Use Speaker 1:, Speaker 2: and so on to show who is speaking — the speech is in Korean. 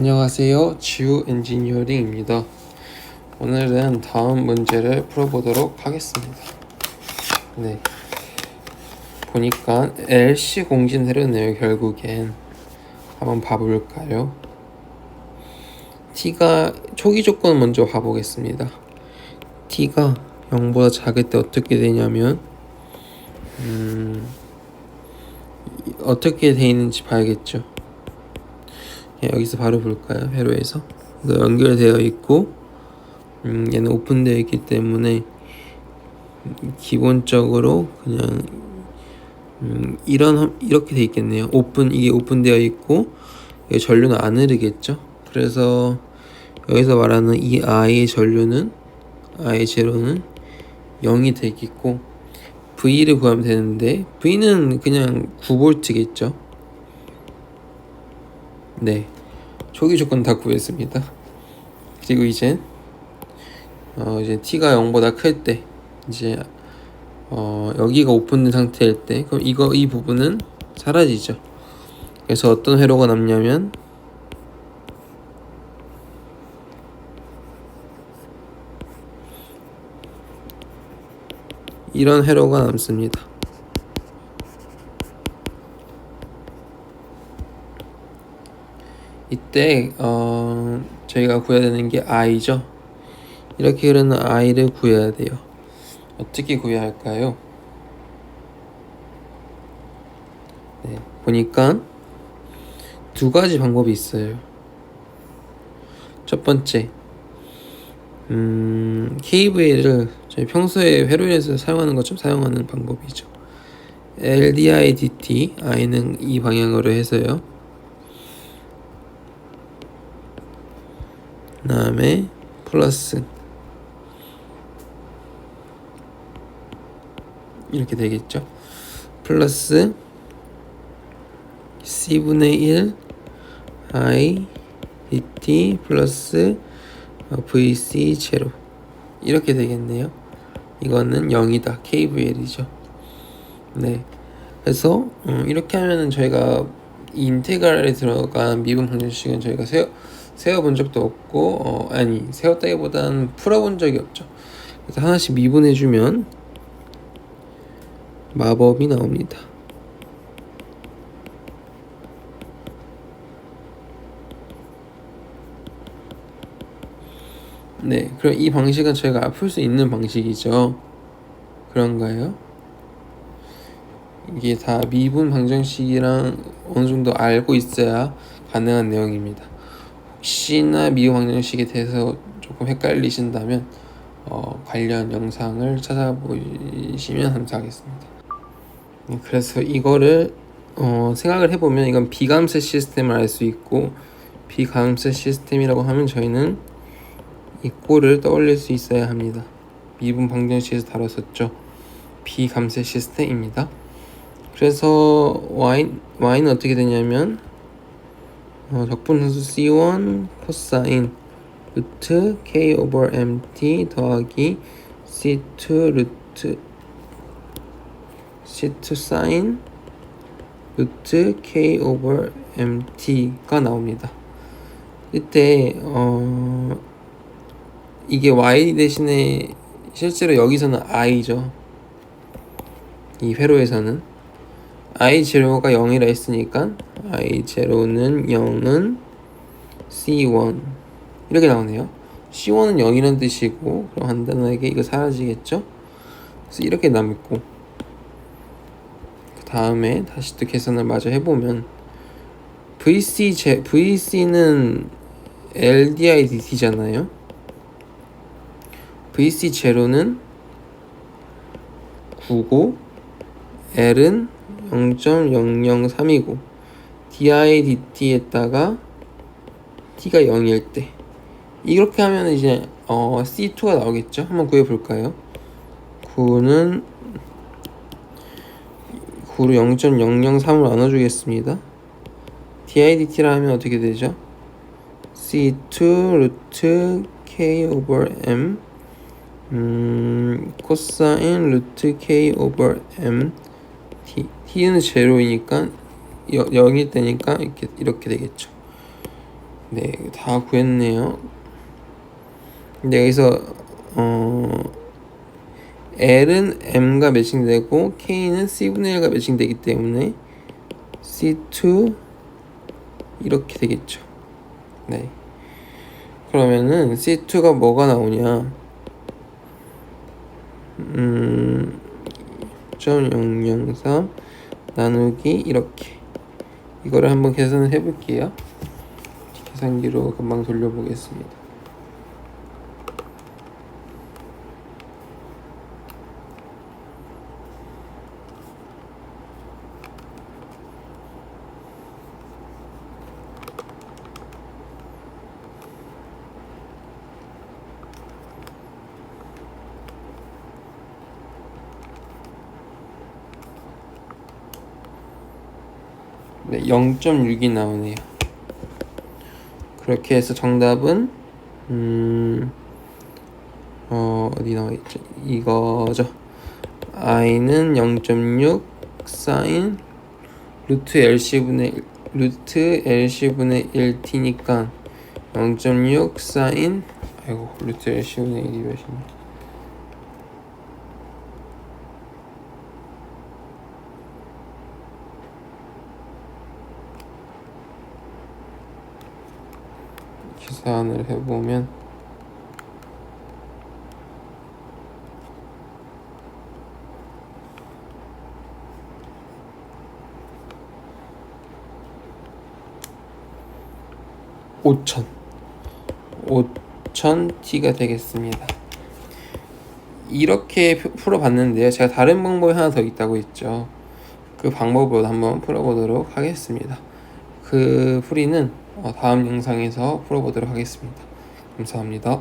Speaker 1: 안녕하세요. 지우 엔지니어링입니다. 오늘은 다음 문제를 풀어보도록 하겠습니다. 네. 보니까 LC 공진해르네요, 결국엔. 한번 봐볼까요? t가 초기 조건 먼저 봐보겠습니다. t가 0보다 작을 때 어떻게 되냐면 음, 어떻게 돼 있는지 봐야겠죠. 예, 여기서 바로 볼까요? 회로에서 연결되어 있고 음, 얘는 오픈되어 있기 때문에 기본적으로 그냥 음, 이런 이렇게 돼 있겠네요. 오픈 이게 오픈되어 있고 전류는 안 흐르겠죠. 그래서 여기서 말하는 이 i의 전류는 i 제로는 0이 되겠고 V를 구하면 되는데 V는 그냥 9V겠죠. 네. 초기 조건 다 구했습니다. 그리고 이제 어 이제 t가 0보다 클 때 이제 어 여기가 오픈된 상태일 때 그럼 이거 이 부분은 사라지죠. 그래서 어떤 회로가 남냐면 이런 회로가 남습니다. 때 어, 저희가 구해야 되는 게 i죠. 이렇게 흐르는 i를 구해야 돼요. 어떻게 구해야 할까요? 네, 보니까 두 가지 방법이 있어요. 첫 번째, 음, KVL을 저희 평소에 회로에서 사용하는 것처럼 사용하는 방법이죠. LDI DT, I는 이 방향으로 해서요. 그 다음에 플러스. 이렇게 되겠죠? 플러스 c분의 1 i dt 플러스 vc 제로. 이렇게 되겠네요. 이거는 0이다. Kvl이죠. 네. 그래서 음, 이렇게 하면은 저희가 인테그랄에 들어간 미분 방정식은 저희가 세워 세워본 적도 없고 어, 아니 세웠다기보다는 풀어본 적이 없죠. 그래서 하나씩 미분해주면 마법이 나옵니다. 네, 그럼 이 방식은 저희가 풀 수 있는 방식이죠. 그런가요? 이게 다 미분 방정식이랑 어느 정도 알고 있어야 가능한 내용입니다. 혹시나 미용 방정식에 대해서 조금 헷갈리신다면 어, 관련 영상을 찾아보시면 감사하겠습니다. 네, 그래서 이거를 어, 생각을 해보면 이건 비감세 시스템을 알 수 있고 비감세 시스템이라고 하면 저희는 이 꼴을 떠올릴 수 있어야 합니다. 미분 방정식에서 다뤘었죠. 비감세 시스템입니다. 그래서 y, y는 어떻게 되냐면 어, 적분함수 C1 코사인 루트 K 오버 MT 더하기 C2 루트 C2 사인 루트 K 오버 MT가 나옵니다. 이때 어 이게 Y 대신에 실제로 여기서는 I죠. 이 회로에서는 i 제로가 0이라 했으니까 i 제로는 0은 c1 이렇게 나오네요. c1은 0이라는 뜻이고 그럼 간단하게 이거 사라지겠죠? 그래서 이렇게 남고 그 다음에 다시 또 계산을 마저 해보면 VC 제, VC는 LDI DT잖아요. VC 제로는 9고 L은 0.003이고 di dt에다가 t가 0일 때. 이렇게 하면 이제 어, c2가 나오겠죠? 한번 구해 볼까요? 9는 9로 0.003을 나눠주겠습니다. Di dt라 하면 어떻게 되죠? C2 루트 k 오버 m 음, 코사인 루트 k 오버 m t t는 제로이니까 0일 때니까 이렇게 이렇게 되겠죠. 네, 다 구했네요. 근데 여기서 어 L은 M과 매칭되고 K는 C분의 1과 매칭되기 때문에 C2 이렇게 되겠죠. 네. 그러면은 C2가 뭐가 나오냐? 음, 0.003 나누기 이렇게 이거를 한번 계산을 해볼게요. 계산기로 금방 돌려보겠습니다. 네, 0.6이 나오네요. 그렇게 해서 정답은 음, 어, 어디 나와 있죠? 이거죠. i는 0.6 사인 루트 lc분의 1, 루트 lc분의 1t니까 0.6 사인 아이고 루트 lc분의 1이 몇이냐 계산을 해보면 오천 오천 T가 되겠습니다. 이렇게 푸- 풀어봤는데요. 제가 다른 방법이 하나 더 있다고 했죠. 그 방법으로 한번 풀어보도록 하겠습니다. 그 풀이는 어, 다음 영상에서 풀어보도록 하겠습니다. 감사합니다.